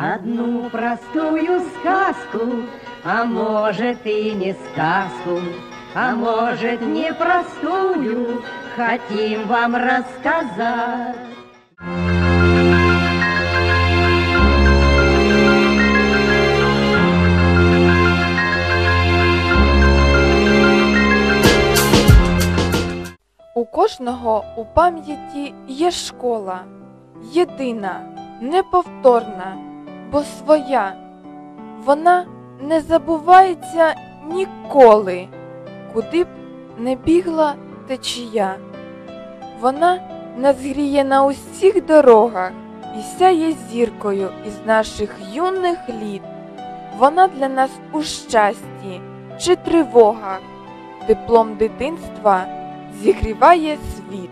Одну простую сказку, а может и не сказку, а может непростую, хотим вам рассказать. У кожного у пам'яті є школа, єдина, неповторна, бо своя. Вона не забувається ніколи, куди б не бігла течія. Вона нас гріє на усіх дорогах і сяє зіркою із наших юних літ. Вона для нас у щасті чи тривогах, теплом дитинства зігріває світ.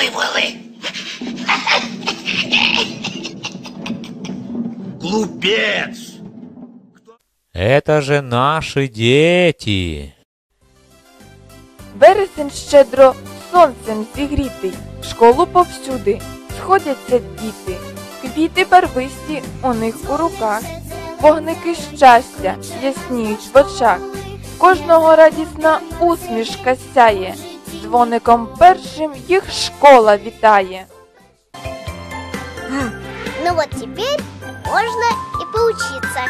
Это буйволы. Глупец! Это же наши дети. Вересень щедро сонцем зігрітий, в школу повсюди сходяться діти, квіти барвисті у них у руках, вогники щастя ясніють в очах, в кожного радісна усмішка сяє, дзвоником першим їх школа вітає. Ну вот теперь можно и поучиться.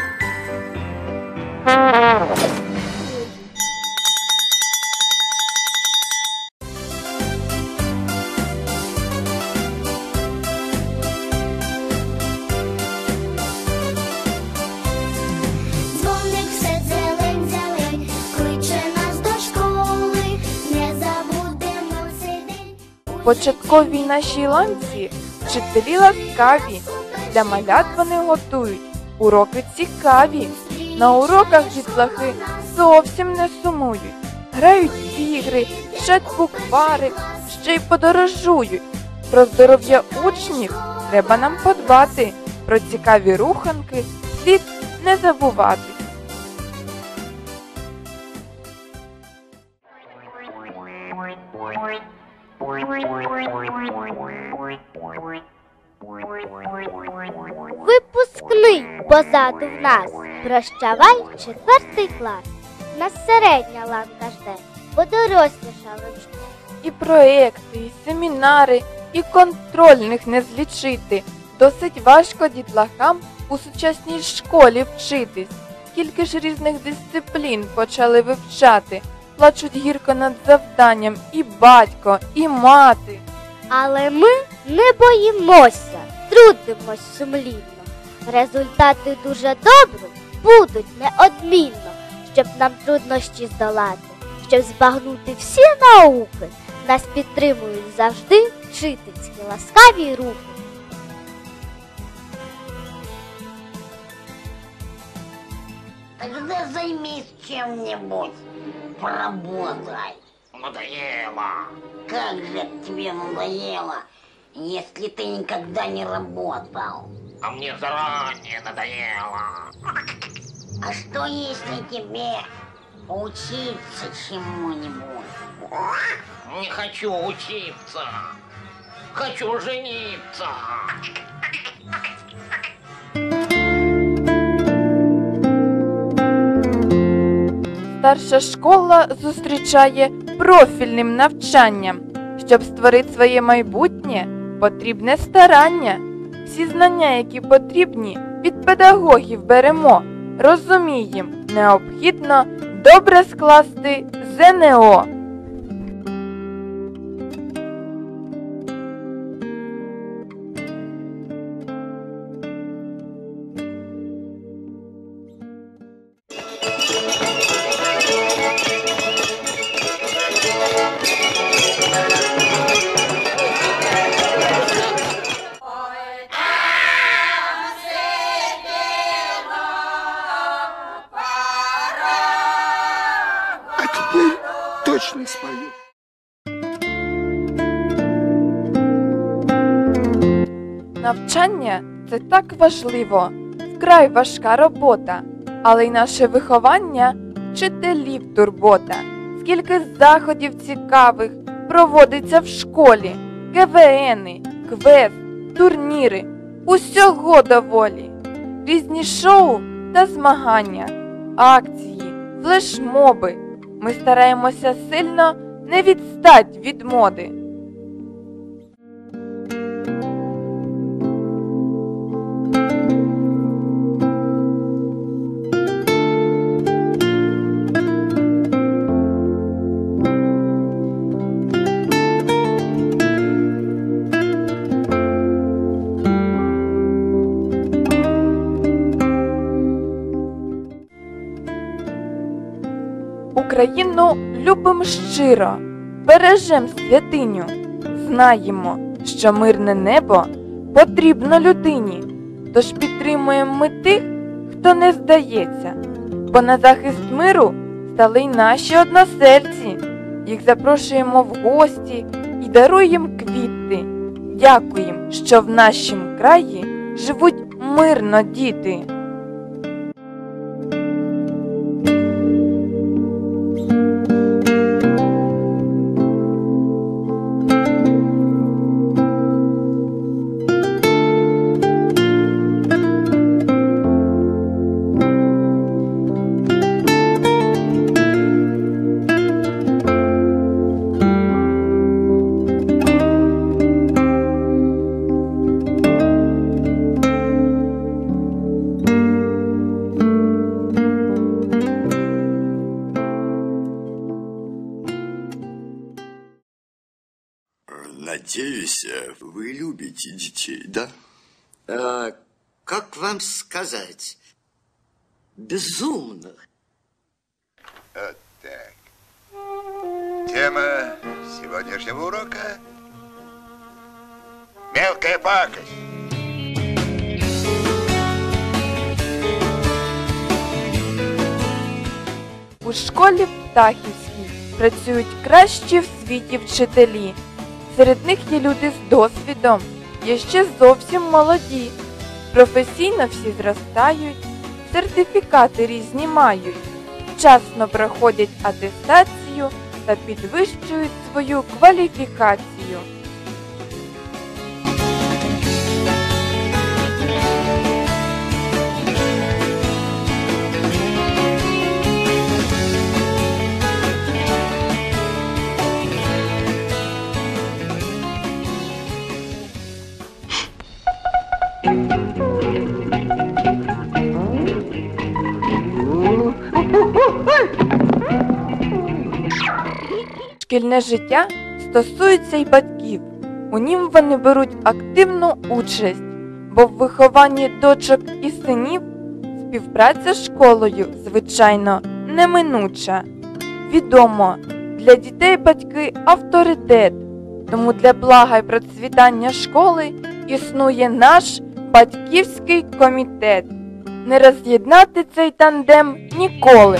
Початковій нашій ланці вчителі ласкаві, для малят вони готують уроки цікаві. На уроках дітлахи зовсім не сумують, грають в ігри, вчать буквари, ще й подорожують. Про здоров'я учнів треба нам подбати, про цікаві руханки слід не забувати. Випускний позаду в нас. Прощавай четвертий клас. Нас середня ланка жде, бо дорослішали в. І проекти, і семінари, і контрольних не злічити. Досить важко дітлахам у сучасній школі вчитись. Скільки ж різних дисциплін почали вивчати, плачуть гірко над завданням і батько, і мати. Але ми не боїмося, трудимось сумлінно. Результати дуже добрі будуть неодмінно, щоб нам труднощі здолати, щоб збагнути всі науки. Нас підтримують завжди вчительські ласкаві руки. Тогда займись чем-нибудь. Поработай. Надоело. Как же тебе надоело, если ты никогда не работал? А мне заранее надоело. А что если тебе учиться чему-нибудь? Не хочу учиться. Хочу жениться. Старша школа зустрічає профільним навчанням. Щоб створити своє майбутнє, потрібне старання. Всі знання, які потрібні, від педагогів беремо. Розумієм, необхідно добре скласти ЗНО. Точно спою. Навчання це так важливо. Вкрай важка робота, але й наше виховання вчителів турбота. Скільки заходів цікавих проводиться в школі, КВНи, квест, турніри, усього доволі, різні шоу та змагання, акції, флешмоби. Ми стараємося сильно не відстать від моди. Україну любим щиро, бережем святиню, знаємо, що мирне небо потрібно людині, тож підтримуємо ми тих, хто не здається, бо на захист миру стали й наші односельці. Їх запрошуємо в гості і даруємо квіти. Дякуємо, що в нашім краї живуть мирно діти. Надеюсь, э, вы любите детей, да? А, как вам сказать? Безумно. Вот так. Тема сегодняшнего урока – мелкая пакость. У школі Птахівській працюють кращі в світі вчителі. Серед них є люди з досвідом, є ще зовсім молоді. Професійно всі зростають, сертифікати різні мають, вчасно проходять атестацію та підвищують свою кваліфікацію. Шкільне життя стосується й батьків. У нім вони беруть активну участь, бо в вихованні дочок і синів співпраця з школою, звичайно, неминуча. Відомо, для дітей батьки авторитет, тому для блага й процвітання школи існує наш батьківський комітет. Не роз'єднати цей тандем ніколи.